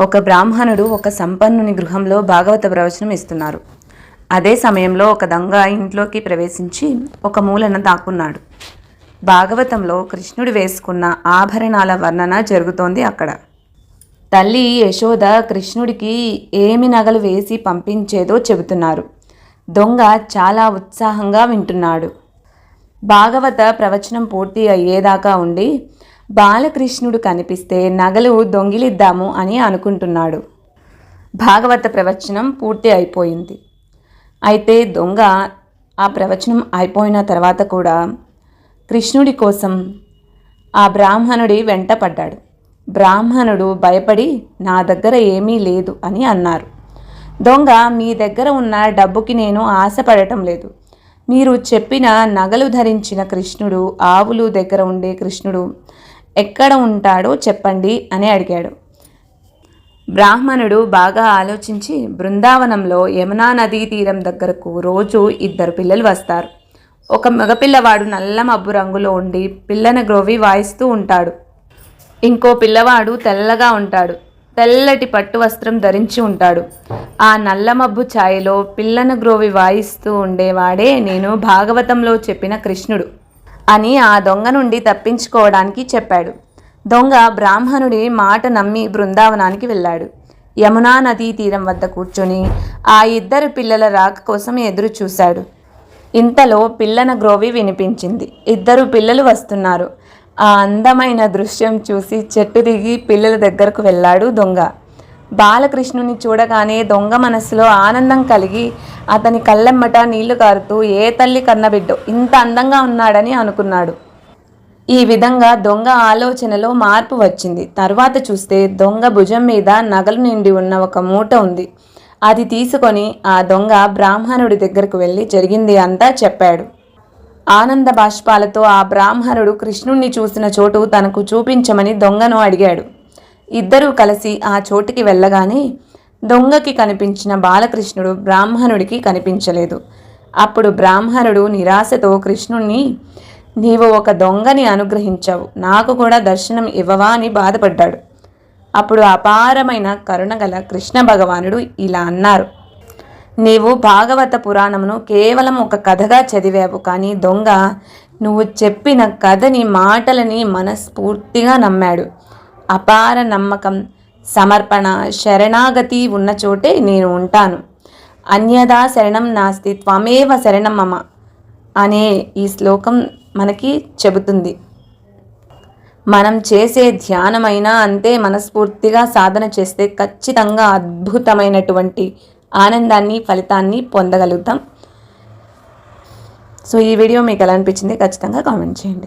ఒక బ్రాహ్మణుడు ఒక సంపన్నుని గృహంలో భాగవత ప్రవచనం ఇస్తున్నారు. అదే సమయంలో ఒక దొంగ ఇంట్లోకి ప్రవేశించి ఒక మూలన దాక్కున్నాడు. భాగవతంలో కృష్ణుడు వేసుకున్న ఆభరణాల వర్ణన జరుగుతోంది అక్కడ. తల్లి యశోద కృష్ణుడికి ఏమి నగలు వేసి పంపించేదో చెబుతున్నారు. దొంగ చాలా ఉత్సాహంగా వింటున్నాడు. భాగవత ప్రవచనం పూర్తి అయ్యేదాకా ఉండి బాలకృష్ణుడు కనిపిస్తే నగలు దొంగిలిద్దాము అని అనుకుంటున్నాడు. భాగవత ప్రవచనం పూర్తి అయిపోయింది. అయితే దొంగ ఆ ప్రవచనం అయిపోయిన తర్వాత కూడా కృష్ణుడి కోసం ఆ బ్రాహ్మణుడి వెంట పడ్డాడు. బ్రాహ్మణుడు భయపడి నా దగ్గర ఏమీ లేదు అని అన్నారు. దొంగ మీ దగ్గర ఉన్న డబ్బుకి నేను ఆశపడటం లేదు. మీరు చెప్పిన నగలు ధరించిన కృష్ణుడు ఆవులు దగ్గర ఉండే కృష్ణుడు ఎక్కడ ఉంటాడో చెప్పండి అని అడిగాడు. బ్రాహ్మణుడు బాగా ఆలోచించి బృందావనంలో యమునా నదీ తీరం దగ్గరకు రోజు ఇద్దరు పిల్లలు వస్తారు. ఒక మగపిల్లవాడు నల్ల మబ్బు రంగులో ఉండి పిల్లని గ్రోవి వాయిస్తూ ఉంటాడు. ఇంకో పిల్లవాడు తెల్లగా ఉంటాడు. తెల్లటి పట్టు వస్త్రం ధరించి ఉంటాడు. ఆ నల్ల మబ్బు ఛాయలో పిల్లన గ్రోవి వాయిస్తూ ఉండేవాడే నేను భాగవతంలో చెప్పిన కృష్ణుడు. అని ఆ దొంగ నుండి తప్పించుకోవడానికి చెప్పాడు. దొంగ బ్రాహ్మణుడి మాట నమ్మి బృందావనానికి వెళ్ళాడు. యమునా నదీ తీరం వద్ద కూర్చొని ఆ ఇద్దరు పిల్లల రాక కోసం ఎదురు చూశాడు ఇంతలో పిల్లన గ్రోవి వినిపించింది. ఇద్దరు పిల్లలు వస్తున్నారు. ఆ అందమైన దృశ్యం చూసి చెట్టు దిగి పిల్లల దగ్గరకు వెళ్ళాడు దొంగ. బాలకృష్ణుని చూడగానే దొంగ మనసులో ఆనందం కలిగి అతని కళ్ళెమ్మట నీళ్ళు కారుతూ ఏ తల్లి కన్నబిడ్డో ఇంత అందంగా ఉన్నాడని అనుకున్నాడు. ఈ విధంగా దొంగ ఆలోచనలో మార్పు వచ్చింది. తర్వాత చూస్తే దొంగ భుజం మీద నగలు నిండి ఉన్న ఒక మూట ఉంది. అది తీసుకొని ఆ దొంగ బ్రాహ్మణుడి దగ్గరకు వెళ్ళి జరిగింది అంతా చెప్పాడు. ఆనంద బాష్పాలతో ఆ బ్రాహ్మణుడు కృష్ణుణ్ణి చూసిన చోటు తనకు చూపించమని దొంగను అడిగాడు. ఇద్దరూ కలిసి ఆ చోటికి వెళ్ళగానే దొంగకి కనిపించిన బాలకృష్ణుడు బ్రాహ్మణుడికి కనిపించలేదు. అప్పుడు బ్రాహ్మణుడు నిరాశతో కృష్ణుణ్ణి నీవు ఒక దొంగని అనుగ్రహించావు. నాకు కూడా దర్శనం ఇవ్వవా? అని బాధపడ్డాడు. అప్పుడు అపారమైన కరుణగల కృష్ణ భగవానుడు ఇలా అన్నారు. నీవు భాగవత పురాణమును కేవలం ఒక కథగా చదివావు కానీ దొంగ నువ్వు చెప్పిన కథని మాటలని మనస్ఫూర్తిగా నమ్మాడు. అపార నమ్మకం సమర్పణ శరణాగతి ఉన్న చోటే నేను ఉంటాను. అన్యదా శరణం నాస్తి త్వమేవ శరణం మమ అనే ఈ శ్లోకం మనకి చెబుతుంది. మనం చేసే ధ్యానమైనా అంతే మనస్ఫూర్తిగా సాధన చేస్తే ఖచ్చితంగా అద్భుతమైనటువంటి ఆనందాన్ని ఫలితాన్ని పొందగలుగుతాం. సో ఈ వీడియో మీకు ఎలా అనిపించింది ఖచ్చితంగా కామెంట్ చేయండి.